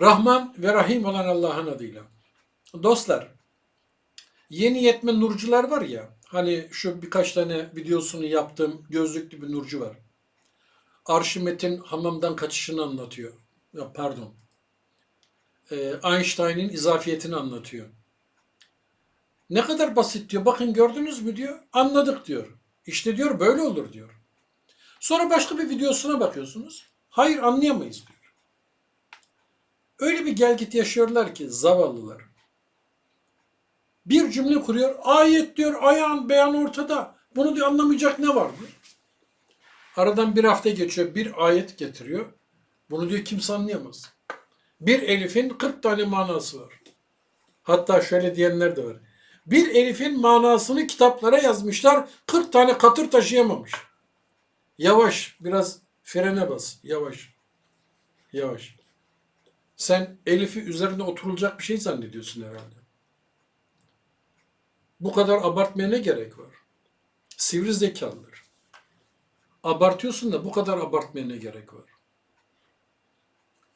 Rahman ve Rahim olan Allah'ın adıyla. Dostlar, yeni yetme nurcular var ya, hani şu birkaç tane videosunu yaptığım gözlüklü bir nurcu var. Arşimet'in hamamdan kaçışını anlatıyor. Ya pardon. Ee, Einstein'in izafiyetini anlatıyor. Ne kadar basit diyor. Bakın gördünüz mü diyor. Anladık diyor. İşte diyor böyle olur diyor. Sonra başka bir videosuna bakıyorsunuz. Hayır anlayamayız diyor. Öyle bir gelgit yaşıyorlar ki zavallılar. Bir cümle kuruyor. Ayet diyor ayağın beyan ortada. Bunu diyor anlamayacak ne var diyor. Aradan bir hafta geçiyor. Bir ayet getiriyor. Bunu diyor kimse anlayamaz. Bir elifin 40 tane manası var. Hatta şöyle diyenler de var. Bir elifin manasını kitaplara yazmışlar. 40 tane katır taşıyamamış. Yavaş, biraz frene bas. Yavaş. Yavaş. Sen elifi üzerine oturulacak bir şey zannediyorsun herhalde. Bu kadar abartmaya ne gerek var? Sivri zekalıdır. Abartıyorsun da bu kadar abartmaya ne gerek var?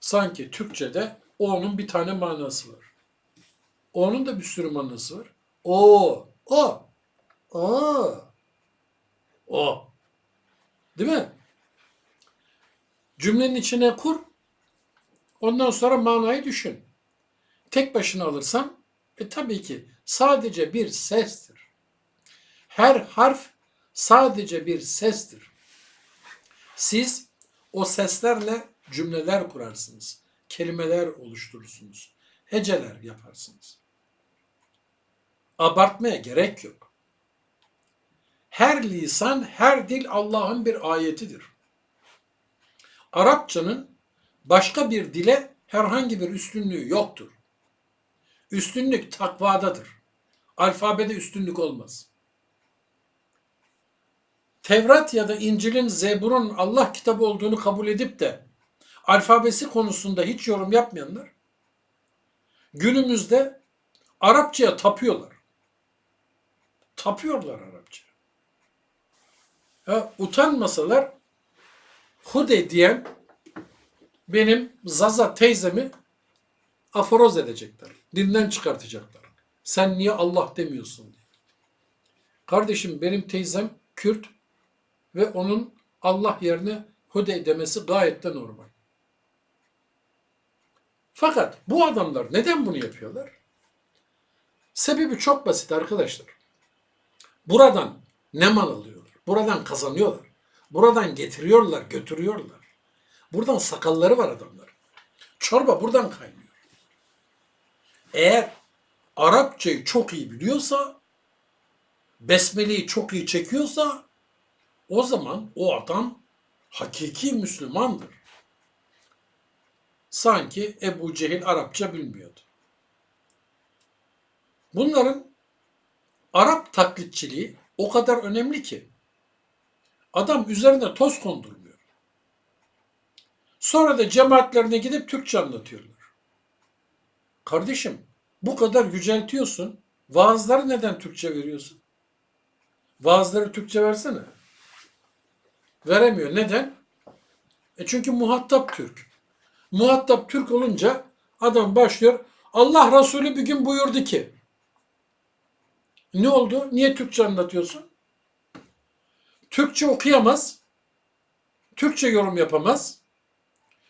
Sanki Türkçe'de o'nun bir tane manası var. O'nun da bir sürü manası var. O, o, o, o. Değil mi? Cümlenin içine kur. Ondan sonra manayı düşün. Tek başına alırsan e tabii ki sadece bir sestir. Her harf sadece bir sestir. Siz o seslerle cümleler kurarsınız. Kelimeler oluşturursunuz. Heceler yaparsınız. Abartmaya gerek yok. Her lisan, her dil Allah'ın bir ayetidir. Arapçanın başka bir dile herhangi bir üstünlüğü yoktur. Üstünlük takvadadır. Alfabede üstünlük olmaz. Tevrat ya da İncil'in Zebur'un Allah kitabı olduğunu kabul edip de alfabesi konusunda hiç yorum yapmayanlar günümüzde Arapçaya tapıyorlar. Tapıyorlar Arapça. Ya, utanmasalar Hude diyen benim Zaza teyzemi aforoz edecekler. Dinden çıkartacaklar. Sen niye Allah demiyorsun. Kardeşim benim teyzem Kürt ve onun Allah yerine Hude demesi gayet de normal. Fakat bu adamlar neden bunu yapıyorlar? Sebebi çok basit arkadaşlar. Buradan ne mal alıyorlar? Buradan kazanıyorlar. Buradan getiriyorlar, götürüyorlar. Buradan sakalları var adamlar. Çorba buradan kaynıyor. Eğer Arapçayı çok iyi biliyorsa, Besmele'yi çok iyi çekiyorsa, o zaman o adam hakiki Müslümandır. Sanki Ebu Cehil Arapça bilmiyordu. Bunların Arap taklitçiliği o kadar önemli ki adam üzerine toz kondurmuyor. Sonra da cemaatlerine gidip Türkçe anlatıyorlar. Kardeşim bu kadar yüceltiyorsun. Vaazları neden Türkçe veriyorsun? Vaazları Türkçe versene. Veremiyor. Neden? E çünkü muhatap Türk. Muhatap Türk olunca adam başlıyor. Allah Resulü bir gün buyurdu ki. Ne oldu? Niye Türkçe anlatıyorsun? Türkçe okuyamaz. Türkçe yorum yapamaz.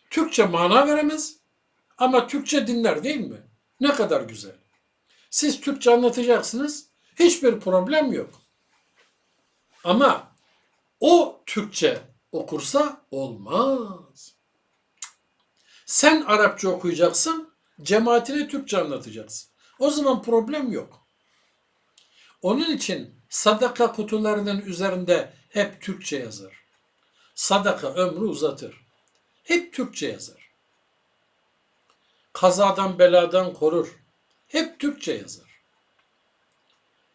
Türkçe mana veremez. Ama Türkçe dinler değil mi? Ne kadar güzel. Siz Türkçe anlatacaksınız. Hiçbir problem yok. Ama o Türkçe okursa olmaz. Sen Arapça okuyacaksın, cemaatine Türkçe anlatacaksın. O zaman problem yok. Onun için sadaka kutularının üzerinde hep Türkçe yazar. Sadaka ömrü uzatır. Hep Türkçe yazar. Kazadan beladan korur. Hep Türkçe yazar.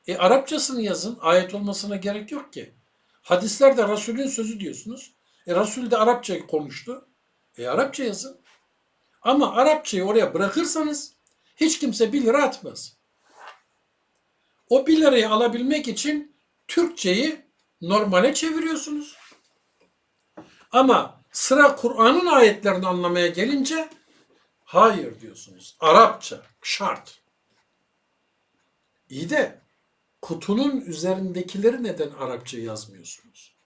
E Arapçasını yazın. Ayet olmasına gerek yok ki. Hadislerde Resulün sözü diyorsunuz. E Resul de Arapça konuştu. E Arapça yazın. Ama Arapçayı oraya bırakırsanız hiç kimse 1 lira atmaz. O 1 lirayı alabilmek için Türkçeyi normale çeviriyorsunuz. Ama sıra Kur'an'ın ayetlerini anlamaya gelince Hayır diyorsunuz. Arapça şart. İyi de kutunun üzerindekileri neden Arapça yazmıyorsunuz?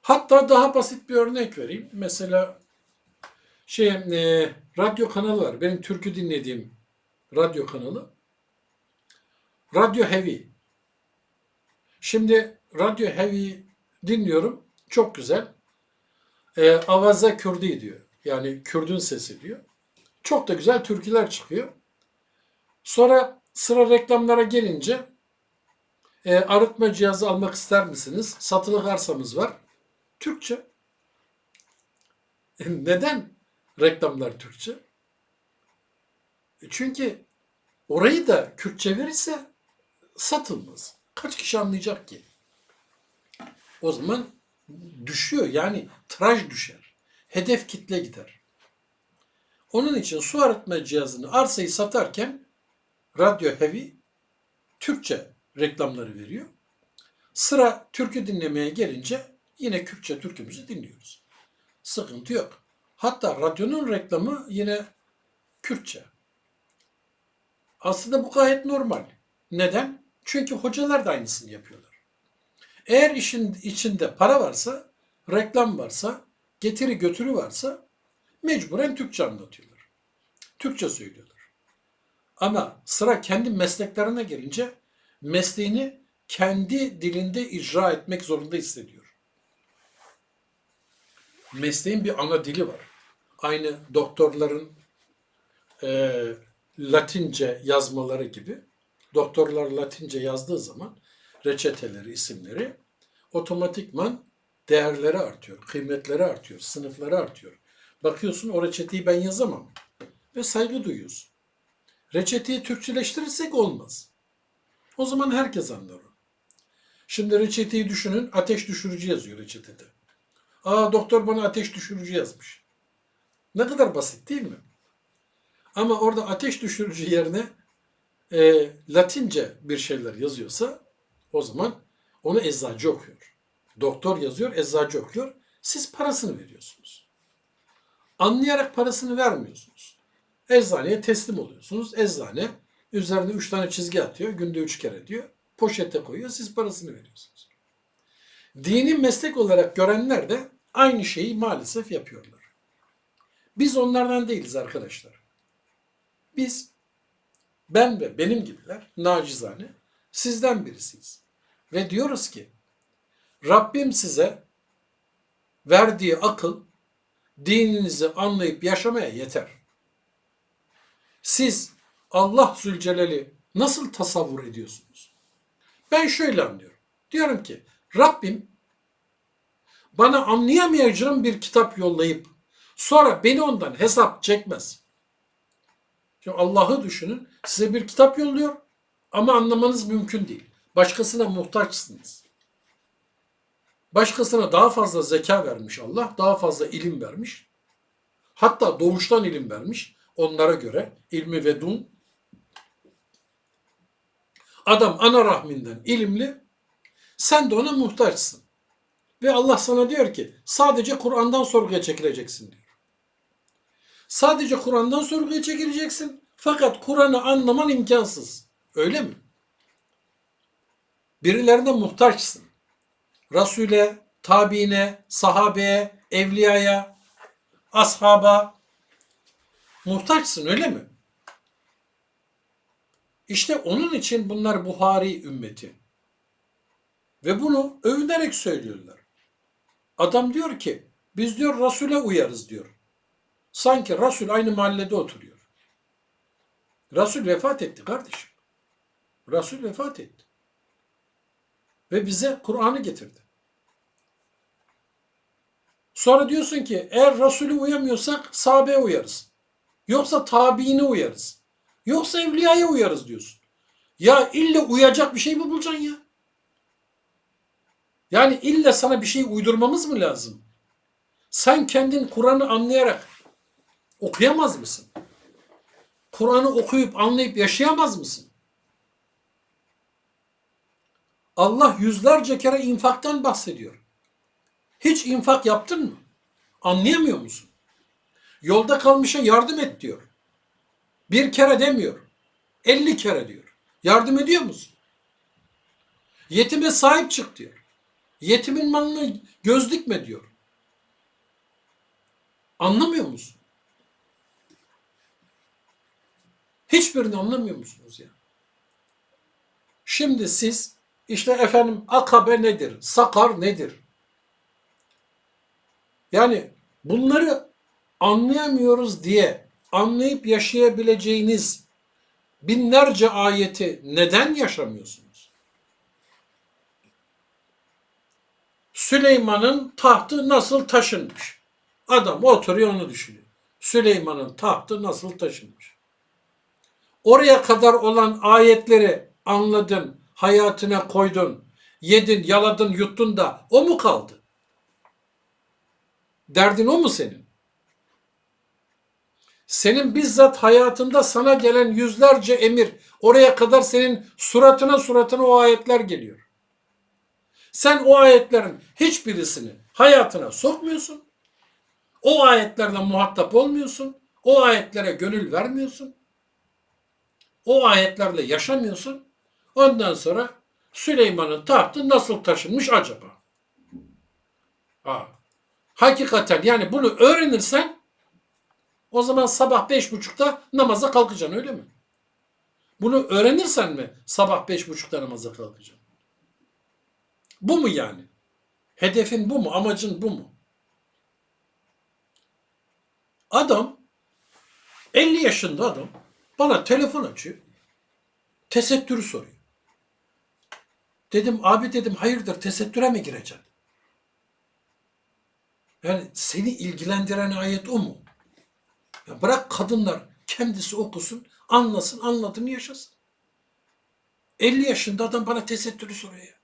Hatta daha basit bir örnek vereyim. Mesela şey e, radyo kanalı var. Benim türkü dinlediğim radyo kanalı. Radyo Heavy. Şimdi Radyo Heavy dinliyorum. Çok güzel. E, Avaza Kürdi diyor. Yani Kürdün sesi diyor. Çok da güzel türküler çıkıyor. Sonra sıra reklamlara gelince e, arıtma cihazı almak ister misiniz? Satılık arsamız var. Türkçe. Neden reklamlar Türkçe? E, Çünkü orayı da Kürtçe verirse satılmaz. Kaç kişi anlayacak ki? O zaman düşüyor yani tiraj düşer. Hedef kitle gider. Onun için su arıtma cihazını arsayı satarken Radyo Heavy Türkçe reklamları veriyor. Sıra türkü dinlemeye gelince yine Kürtçe türkümüzü dinliyoruz. Sıkıntı yok. Hatta radyonun reklamı yine Kürtçe. Aslında bu gayet normal. Neden? Çünkü hocalar da aynısını yapıyorlar. Eğer işin içinde para varsa, reklam varsa, getiri götürü varsa mecburen Türkçe anlatıyorlar. Türkçe söylüyorlar. Ama sıra kendi mesleklerine gelince mesleğini kendi dilinde icra etmek zorunda hissediyor. Mesleğin bir ana dili var. Aynı doktorların e, Latince yazmaları gibi. Doktorlar Latince yazdığı zaman reçeteleri, isimleri otomatikman değerleri artıyor, kıymetleri artıyor, sınıfları artıyor. Bakıyorsun o reçeteyi ben yazamam ve saygı duyuyorsun. Reçeteyi Türkçeleştirirsek olmaz. O zaman herkes anlar o. Şimdi reçeteyi düşünün, ateş düşürücü yazıyor reçetede. Aa doktor bana ateş düşürücü yazmış. Ne kadar basit değil mi? Ama orada ateş düşürücü yerine e, Latince bir şeyler yazıyorsa o zaman onu eczacı okuyor. Doktor yazıyor, eczacı okuyor. Siz parasını veriyorsunuz. Anlayarak parasını vermiyorsunuz. Eczaneye teslim oluyorsunuz. Eczane üzerine üç tane çizgi atıyor. Günde üç kere diyor. Poşete koyuyor. Siz parasını veriyorsunuz. Dini meslek olarak görenler de aynı şeyi maalesef yapıyorlar. Biz onlardan değiliz arkadaşlar. Biz, ben ve benim gibiler nacizane sizden birisiyiz. Ve diyoruz ki Rabbim size verdiği akıl dininizi anlayıp yaşamaya yeter. Siz Allah Zülcelal'i nasıl tasavvur ediyorsunuz? Ben şöyle anlıyorum. Diyorum ki Rabbim bana anlayamayacağım bir kitap yollayıp sonra beni ondan hesap çekmez. Şimdi Allah'ı düşünün. Size bir kitap yolluyor ama anlamanız mümkün değil. Başkasına muhtaçsınız. Başkasına daha fazla zeka vermiş Allah, daha fazla ilim vermiş. Hatta doğuştan ilim vermiş onlara göre ilmi ve dun. Adam ana rahminden ilimli, sen de ona muhtaçsın. Ve Allah sana diyor ki sadece Kur'an'dan sorguya çekileceksin diyor. Sadece Kur'an'dan sorguya çekileceksin. Fakat Kur'an'ı anlaman imkansız. Öyle mi? Birilerine muhtaçsın. Resul'e, tabiine, sahabeye, evliyaya, ashaba muhtaçsın öyle mi? İşte onun için bunlar Buhari ümmeti. Ve bunu övünerek söylüyorlar. Adam diyor ki biz diyor Resul'e uyarız diyor. Sanki Resul aynı mahallede oturuyor. Resul vefat etti kardeşim. Resul vefat etti. Ve bize Kur'an'ı getirdi. Sonra diyorsun ki eğer Resulü uyamıyorsak sahabeye uyarız. Yoksa tabiine uyarız. Yoksa evliyaya uyarız diyorsun. Ya ille uyacak bir şey mi bulacaksın ya? Yani ille sana bir şey uydurmamız mı lazım? Sen kendin Kur'an'ı anlayarak okuyamaz mısın? Kur'an'ı okuyup anlayıp yaşayamaz mısın? Allah yüzlerce kere infaktan bahsediyor. Hiç infak yaptın mı? Anlayamıyor musun? Yolda kalmışa yardım et diyor. Bir kere demiyor. 50 kere diyor. Yardım ediyor musun? Yetime sahip çık diyor. Yetimin malına göz dikme diyor. Anlamıyor musun? Hiçbirini anlamıyor musunuz ya? Şimdi siz işte efendim akabe nedir? Sakar nedir? Yani bunları anlayamıyoruz diye anlayıp yaşayabileceğiniz binlerce ayeti neden yaşamıyorsunuz? Süleyman'ın tahtı nasıl taşınmış? Adam oturuyor onu düşünüyor. Süleyman'ın tahtı nasıl taşınmış? Oraya kadar olan ayetleri anladın, hayatına koydun, yedin, yaladın, yuttun da o mu kaldı? Derdin o mu senin? Senin bizzat hayatında sana gelen yüzlerce emir, oraya kadar senin suratına suratına o ayetler geliyor. Sen o ayetlerin hiçbirisini hayatına sokmuyorsun. O ayetlerle muhatap olmuyorsun. O ayetlere gönül vermiyorsun. O ayetlerle yaşamıyorsun. Ondan sonra Süleyman'ın tahtı nasıl taşınmış acaba? Ha. Hakikaten yani bunu öğrenirsen o zaman sabah beş buçukta namaza kalkacaksın öyle mi? Bunu öğrenirsen mi sabah beş buçukta namaza kalkacaksın? Bu mu yani? Hedefin bu mu? Amacın bu mu? Adam 50 yaşında adam bana telefon açıyor. Tesettürü soruyor. Dedim abi dedim hayırdır tesettüre mi gireceksin? Yani seni ilgilendiren ayet o mu? Ya bırak kadınlar kendisi okusun, anlasın, anladığını yaşasın. 50 yaşında adam bana tesettürü soruyor ya.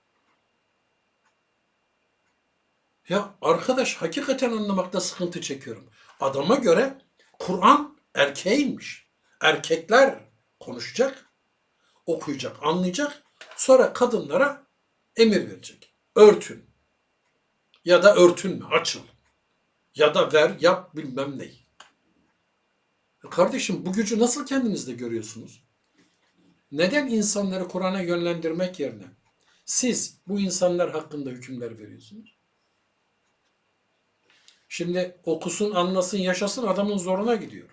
Ya arkadaş hakikaten anlamakta sıkıntı çekiyorum. Adama göre Kur'an erkeğiymiş. Erkekler konuşacak, okuyacak, anlayacak. Sonra kadınlara emir verecek. Örtün. Ya da örtünme, açıl. Ya da ver, yap bilmem neyi. Ya Kardeşim bu gücü nasıl kendinizde görüyorsunuz? Neden insanları Kur'an'a yönlendirmek yerine siz bu insanlar hakkında hükümler veriyorsunuz? Şimdi okusun, anlasın, yaşasın adamın zoruna gidiyor.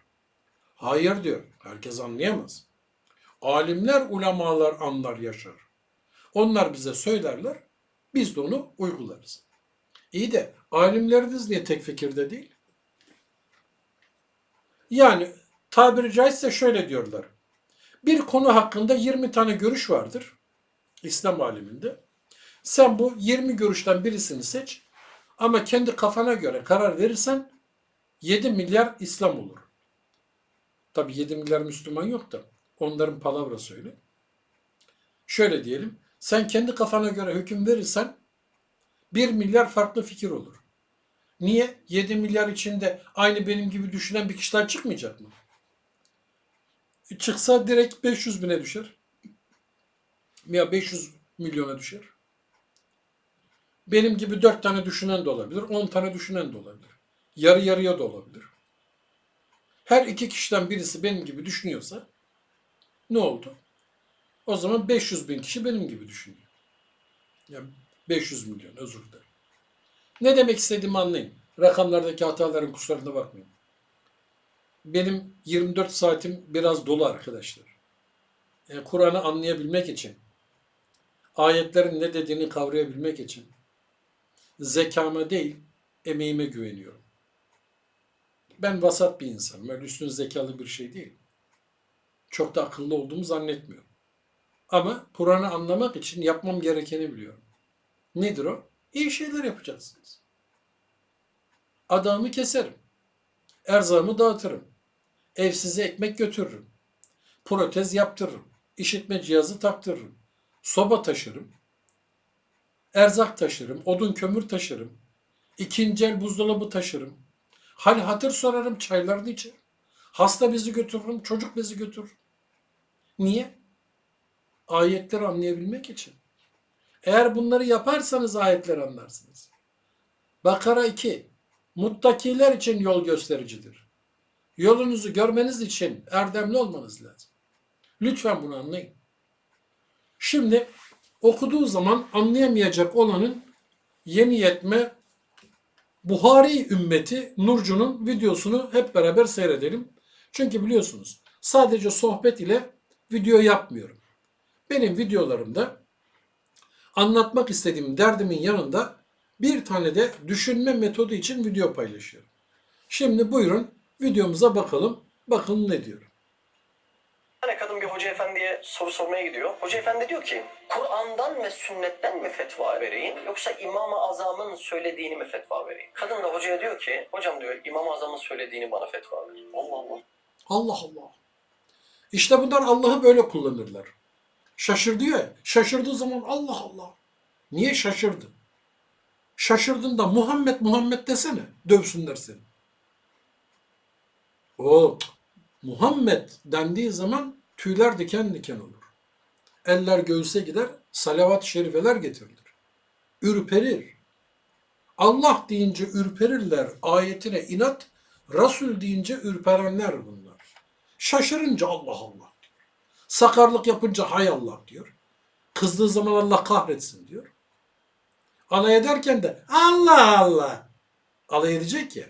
Hayır diyor. Herkes anlayamaz. Alimler, ulemalar anlar, yaşar. Onlar bize söylerler, biz de onu uygularız. İyi de alimleriniz niye tek fikirde değil? Yani tabiri caizse şöyle diyorlar. Bir konu hakkında 20 tane görüş vardır İslam aliminde. Sen bu 20 görüşten birisini seç ama kendi kafana göre karar verirsen 7 milyar İslam olur. Tabi 7 milyar Müslüman yok da onların palavrası öyle. Şöyle diyelim. Sen kendi kafana göre hüküm verirsen 1 milyar farklı fikir olur. Niye? 7 milyar içinde aynı benim gibi düşünen bir kişi daha çıkmayacak mı? E, Çıksa direkt 500 bine düşer. Ya 500 milyona düşer. Benim gibi 4 tane düşünen de olabilir, 10 tane düşünen de olabilir. Yarı yarıya da olabilir. Her iki kişiden birisi benim gibi düşünüyorsa ne oldu? O zaman 500 bin kişi benim gibi düşünüyor. Yani 500 milyon özür dilerim. Ne demek istediğimi anlayın. Rakamlardaki hataların kusurlarına bakmayın. Benim 24 saatim biraz dolu arkadaşlar. Yani Kur'an'ı anlayabilmek için, ayetlerin ne dediğini kavrayabilmek için zekama değil, emeğime güveniyorum. Ben vasat bir insanım. Öyle üstün zekalı bir şey değil. Çok da akıllı olduğumu zannetmiyorum. Ama Kur'an'ı anlamak için yapmam gerekeni biliyorum. Nedir o? İyi şeyler yapacaksınız. Adamı keserim. Erzağımı dağıtırım. Evsize ekmek götürürüm. Protez yaptırırım. İşitme cihazı taktırırım. Soba taşırım. Erzak taşırım. Odun kömür taşırım. İkinci el buzdolabı taşırım. Hal hatır sorarım çaylarını içerim. Hasta bezi götürürüm. Çocuk bezi götürürüm. Niye? Ayetleri anlayabilmek için. Eğer bunları yaparsanız ayetleri anlarsınız. Bakara 2. Muttakiler için yol göstericidir. Yolunuzu görmeniz için erdemli olmanız lazım. Lütfen bunu anlayın. Şimdi okuduğu zaman anlayamayacak olanın yeni yetme Buhari ümmeti Nurcu'nun videosunu hep beraber seyredelim. Çünkü biliyorsunuz sadece sohbet ile video yapmıyorum. Benim videolarımda anlatmak istediğim derdimin yanında bir tane de düşünme metodu için video paylaşıyorum. Şimdi buyurun videomuza bakalım. Bakın ne diyor. Bir tane kadın bir hoca efendiye soru sormaya gidiyor. Hoca efendi diyor ki Kur'an'dan ve sünnetten mi fetva vereyim yoksa İmam-ı Azam'ın söylediğini mi fetva vereyim? Kadın da hocaya diyor ki hocam diyor İmam-ı Azam'ın söylediğini bana fetva ver. Allah Allah. Allah Allah. İşte bunlar Allah'ı böyle kullanırlar. Şaşır diyor ya. Şaşırdığı zaman Allah Allah. Niye şaşırdı? Şaşırdığında Muhammed Muhammed desene. Dövsünler seni. O Muhammed dendiği zaman tüyler diken diken olur. Eller göğüse gider, salavat-ı şerifeler getirilir. Ürperir. Allah deyince ürperirler, ayetine inat, Resul deyince ürperenler bunlar. Şaşırınca Allah Allah diyor. Sakarlık yapınca hay Allah diyor. Kızdığı zaman Allah kahretsin diyor. Alay ederken de Allah Allah. Alay edecek ya.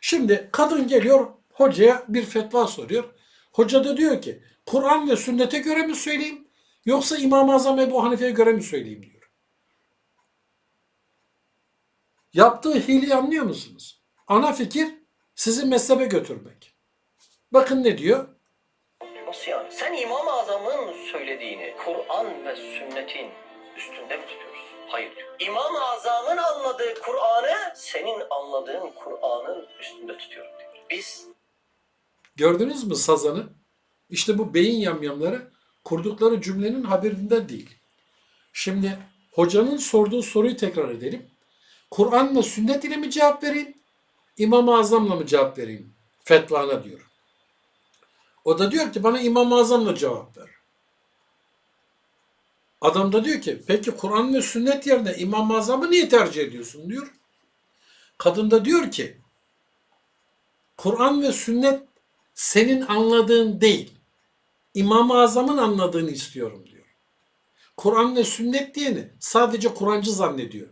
Şimdi kadın geliyor hocaya bir fetva soruyor. Hoca da diyor ki Kur'an ve sünnete göre mi söyleyeyim yoksa İmam-ı Azam Ebu Hanife'ye göre mi söyleyeyim diyor. Yaptığı hileyi anlıyor musunuz? Ana fikir sizi mezhebe götürmek. Bakın ne diyor? Nasıl yani? Sen İmam-ı Azam'ın söylediğini Kur'an ve sünnetin üstünde mi tutuyorsun? Hayır diyor. İmam-ı Azam'ın anladığı Kur'an'ı senin anladığın Kur'an'ın üstünde tutuyorum diyor. Biz Gördünüz mü sazanı? İşte bu beyin yamyamları kurdukları cümlenin haberinde değil. Şimdi hocanın sorduğu soruyu tekrar edelim. Kur'an mı sünnet ile mi cevap vereyim? İmam-ı Azam'la mı cevap vereyim? Fetvana diyor. O da diyor ki bana İmam-ı Azam'la cevap ver. Adam da diyor ki peki Kur'an ve sünnet yerine İmam-ı Azam'ı niye tercih ediyorsun diyor. Kadın da diyor ki Kur'an ve sünnet senin anladığın değil. İmam-ı Azam'ın anladığını istiyorum diyor. Kur'an ve sünnet diyeni sadece Kur'ancı zannediyor.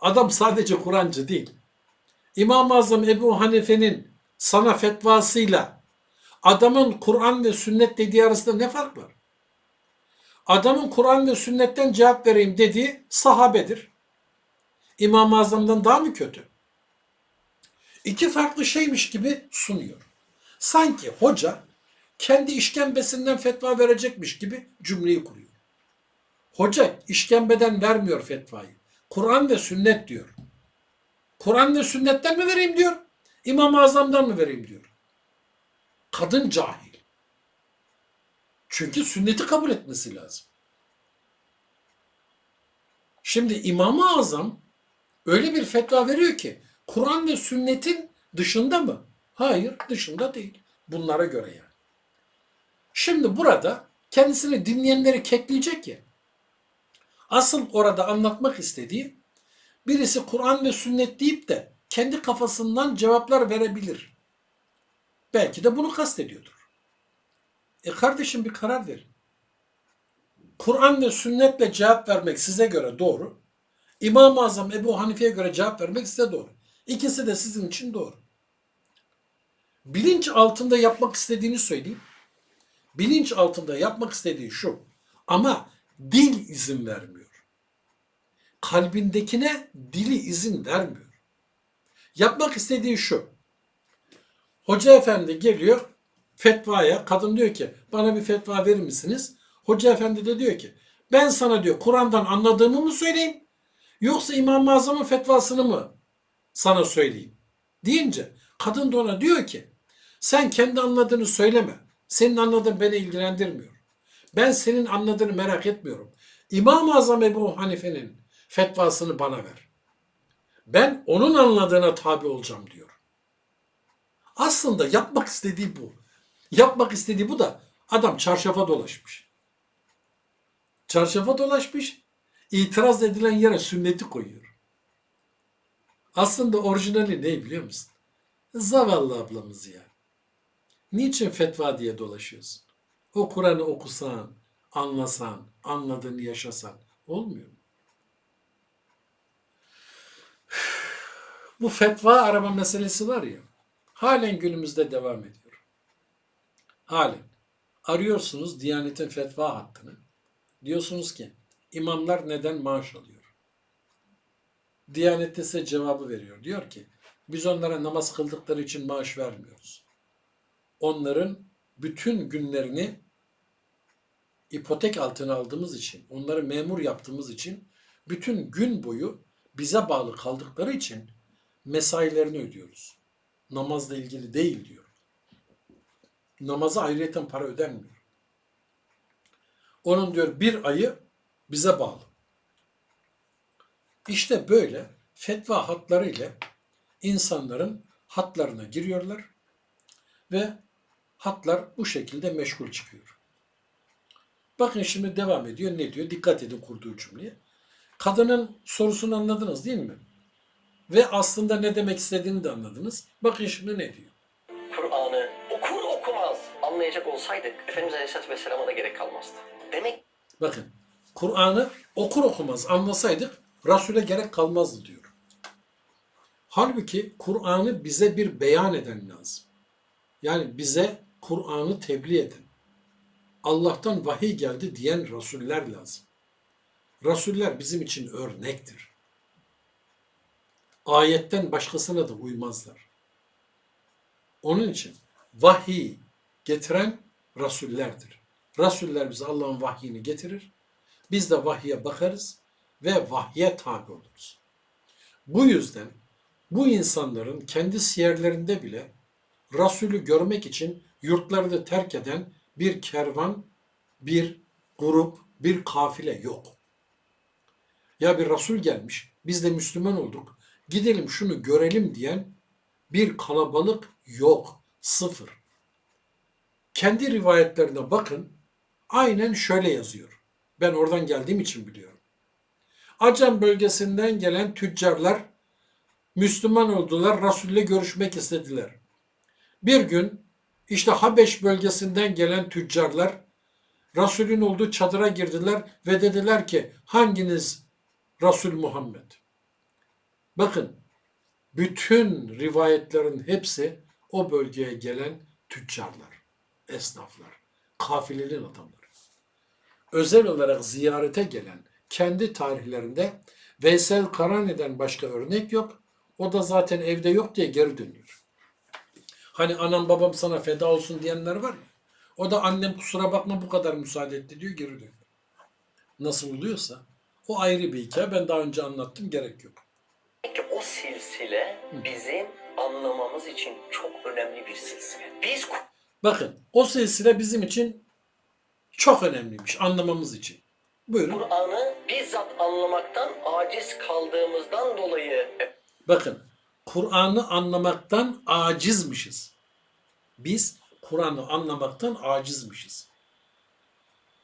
Adam sadece Kur'ancı değil. İmam-ı Azam Ebu Hanife'nin sana fetvasıyla adamın Kur'an ve sünnet dediği arasında ne fark var? Adamın Kur'an ve sünnetten cevap vereyim dediği sahabedir. İmam-ı Azam'dan daha mı kötü? iki farklı şeymiş gibi sunuyor. Sanki hoca kendi işkembesinden fetva verecekmiş gibi cümleyi kuruyor. Hoca işkembeden vermiyor fetvayı. Kur'an ve sünnet diyor. Kur'an ve sünnetten mi vereyim diyor. İmam-ı Azam'dan mı vereyim diyor. Kadın cahil. Çünkü sünneti kabul etmesi lazım. Şimdi İmam-ı Azam öyle bir fetva veriyor ki Kur'an ve sünnetin dışında mı? Hayır, dışında değil. Bunlara göre yani. Şimdi burada kendisini dinleyenleri kekleyecek ya. Asıl orada anlatmak istediği birisi Kur'an ve sünnet deyip de kendi kafasından cevaplar verebilir. Belki de bunu kastediyordur. E kardeşim bir karar verin. Kur'an ve sünnetle cevap vermek size göre doğru. İmam-ı Azam Ebu Hanife'ye göre cevap vermek size doğru. İkisi de sizin için doğru. Bilinç altında yapmak istediğini söyleyeyim. Bilinç altında yapmak istediği şu. Ama dil izin vermiyor. Kalbindekine dili izin vermiyor. Yapmak istediği şu. Hoca efendi geliyor fetvaya. Kadın diyor ki bana bir fetva verir misiniz? Hoca efendi de diyor ki ben sana diyor Kur'an'dan anladığımı mı söyleyeyim? Yoksa İmam-ı Azam'ın fetvasını mı sana söyleyeyim? Deyince kadın da ona diyor ki sen kendi anladığını söyleme. Senin anladığın beni ilgilendirmiyor. Ben senin anladığını merak etmiyorum. İmam-ı Azam Ebu Hanife'nin fetvasını bana ver. Ben onun anladığına tabi olacağım diyor. Aslında yapmak istediği bu. Yapmak istediği bu da adam çarşafa dolaşmış. Çarşafa dolaşmış, itiraz edilen yere sünneti koyuyor. Aslında orijinali ne biliyor musun? Zavallı ablamız ya. Niçin fetva diye dolaşıyorsun? O Kur'an'ı okusan, anlasan, anladığını yaşasan olmuyor mu? Bu fetva arama meselesi var ya, halen günümüzde devam ediyor. Halen. Arıyorsunuz Diyanet'in fetva hattını. Diyorsunuz ki imamlar neden maaş alıyor? Diyanet size cevabı veriyor. Diyor ki biz onlara namaz kıldıkları için maaş vermiyoruz. Onların bütün günlerini ipotek altına aldığımız için, onları memur yaptığımız için bütün gün boyu bize bağlı kaldıkları için mesailerini ödüyoruz. Namazla ilgili değil diyor. Namaza ayrıyeten para ödenmiyor. Onun diyor bir ayı bize bağlı. İşte böyle fetva hatları ile insanların hatlarına giriyorlar ve hatlar bu şekilde meşgul çıkıyor. Bakın şimdi devam ediyor. Ne diyor? Dikkat edin kurduğu cümleye. Kadının sorusunu anladınız değil mi? Ve aslında ne demek istediğini de anladınız. Bakın şimdi ne diyor? Kur'an'ı okur okumaz anlayacak olsaydık Efendimiz Aleyhisselatü Vesselam'a da gerek kalmazdı. Demek Bakın Kur'an'ı okur okumaz anlasaydık Resul'e gerek kalmazdı diyor. Halbuki Kur'an'ı bize bir beyan eden lazım. Yani bize Kur'an'ı tebliğ eden, Allah'tan vahiy geldi diyen Resuller lazım. Resuller bizim için örnektir. Ayetten başkasına da uymazlar. Onun için vahiy getiren Resullerdir. Resuller bize Allah'ın vahyini getirir. Biz de vahye bakarız ve vahye tabi oluruz. Bu yüzden bu insanların kendi siyerlerinde bile Resulü görmek için yurtlarını terk eden bir kervan, bir grup, bir kafile yok. Ya bir Resul gelmiş, biz de Müslüman olduk, gidelim şunu görelim diyen bir kalabalık yok, sıfır. Kendi rivayetlerine bakın, aynen şöyle yazıyor. Ben oradan geldiğim için biliyorum. Acem bölgesinden gelen tüccarlar Müslüman oldular, Resul'le görüşmek istediler. Bir gün işte Habeş bölgesinden gelen tüccarlar Resul'ün olduğu çadıra girdiler ve dediler ki hanginiz Resul Muhammed? Bakın bütün rivayetlerin hepsi o bölgeye gelen tüccarlar, esnaflar, kafilenin adamları. Özel olarak ziyarete gelen kendi tarihlerinde Veysel Karani'den başka örnek yok. O da zaten evde yok diye geri dönüyor. Hani anam babam sana feda olsun diyenler var ya. O da annem kusura bakma bu kadar müsaade etti diyor geri dönüyor. Nasıl oluyorsa o ayrı bir hikaye. Ben daha önce anlattım gerek yok. Silsile bizim anlamamız için çok önemli bir silsile. Biz Bakın o silsile bizim için çok önemliymiş anlamamız için. Buyurun. Kur'an'ı bizzat anlamaktan aciz kaldığımızdan dolayı Bakın Kur'an'ı anlamaktan acizmişiz. Biz Kur'an'ı anlamaktan acizmişiz.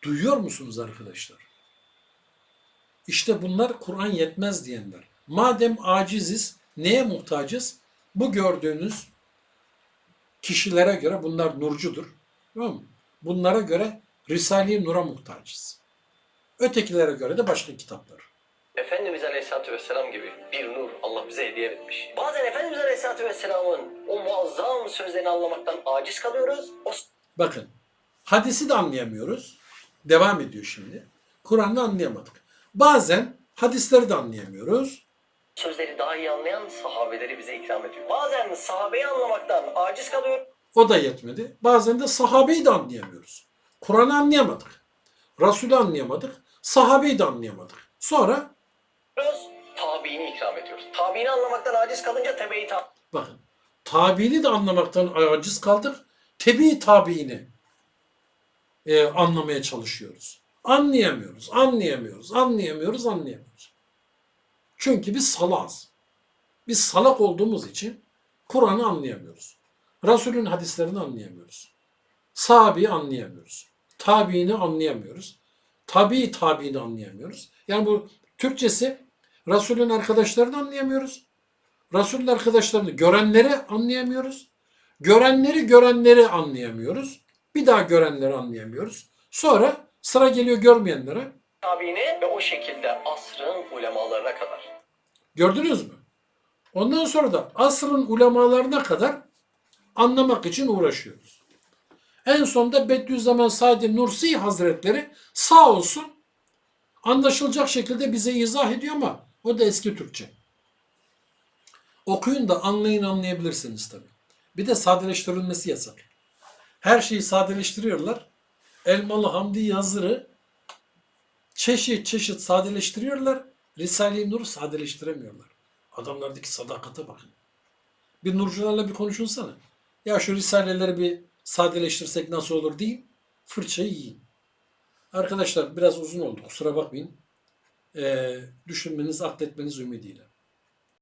Duyuyor musunuz arkadaşlar? İşte bunlar Kur'an yetmez diyenler. Madem aciziz, neye muhtacız? Bu gördüğünüz kişilere göre bunlar nurcudur. Tamam mı? Bunlara göre Risale-i Nur'a muhtacız. Ötekilere göre de başka kitaplar. Efendimiz Aleyhisselatü Vesselam gibi bir nur Allah bize hediye etmiş. Bazen Efendimiz Aleyhisselatü Vesselam'ın o muazzam sözlerini anlamaktan aciz kalıyoruz. O Bakın hadisi de anlayamıyoruz. Devam ediyor şimdi. Kur'an'ı anlayamadık. Bazen hadisleri de anlayamıyoruz. Sözleri daha iyi anlayan sahabeleri bize ikram ediyor. Bazen sahabeyi anlamaktan aciz kalıyoruz. O da yetmedi. Bazen de sahabeyi de anlayamıyoruz. Kur'an'ı anlayamadık. Resulü anlayamadık. Sahabeyi de anlayamadık. Sonra Tabiini ikram ediyoruz. Tabiini anlamaktan aciz kalınca tebeyi tabi. bakın tabiini de anlamaktan aciz kaldık. Tebi tabiini e, anlamaya çalışıyoruz. Anlayamıyoruz, anlayamıyoruz, anlayamıyoruz, anlayamıyoruz. Çünkü biz salaz. Biz salak olduğumuz için Kur'an'ı anlayamıyoruz. Resul'ün hadislerini anlayamıyoruz. Sahabeyi anlayamıyoruz. Tabiini anlayamıyoruz. Tabi tabiini anlayamıyoruz. Yani bu Türkçesi Resul'ün arkadaşlarını anlayamıyoruz. Resul'ün arkadaşlarını görenleri anlayamıyoruz. Görenleri görenleri anlayamıyoruz. Bir daha görenleri anlayamıyoruz. Sonra sıra geliyor görmeyenlere. Tabiine ve o şekilde asrın ulemalarına kadar. Gördünüz mü? Ondan sonra da asrın ulemalarına kadar anlamak için uğraşıyoruz. En sonunda Bediüzzaman Said Nursi Hazretleri sağ olsun anlaşılacak şekilde bize izah ediyor ama o da eski Türkçe. Okuyun da anlayın anlayabilirsiniz tabii. Bir de sadeleştirilmesi yasak. Her şeyi sadeleştiriyorlar. Elmalı Hamdi Yazır'ı çeşit çeşit sadeleştiriyorlar. Risale-i Nur'u sadeleştiremiyorlar. Adamlardaki sadakate bakın. Bir nurcularla bir konuşunsana. Ya şu risaleleri bir sadeleştirsek nasıl olur deyin. Fırçayı yiyin. Arkadaşlar biraz uzun oldu kusura bakmayın. Ee, düşünmeniz, akletmeniz ümidiyle.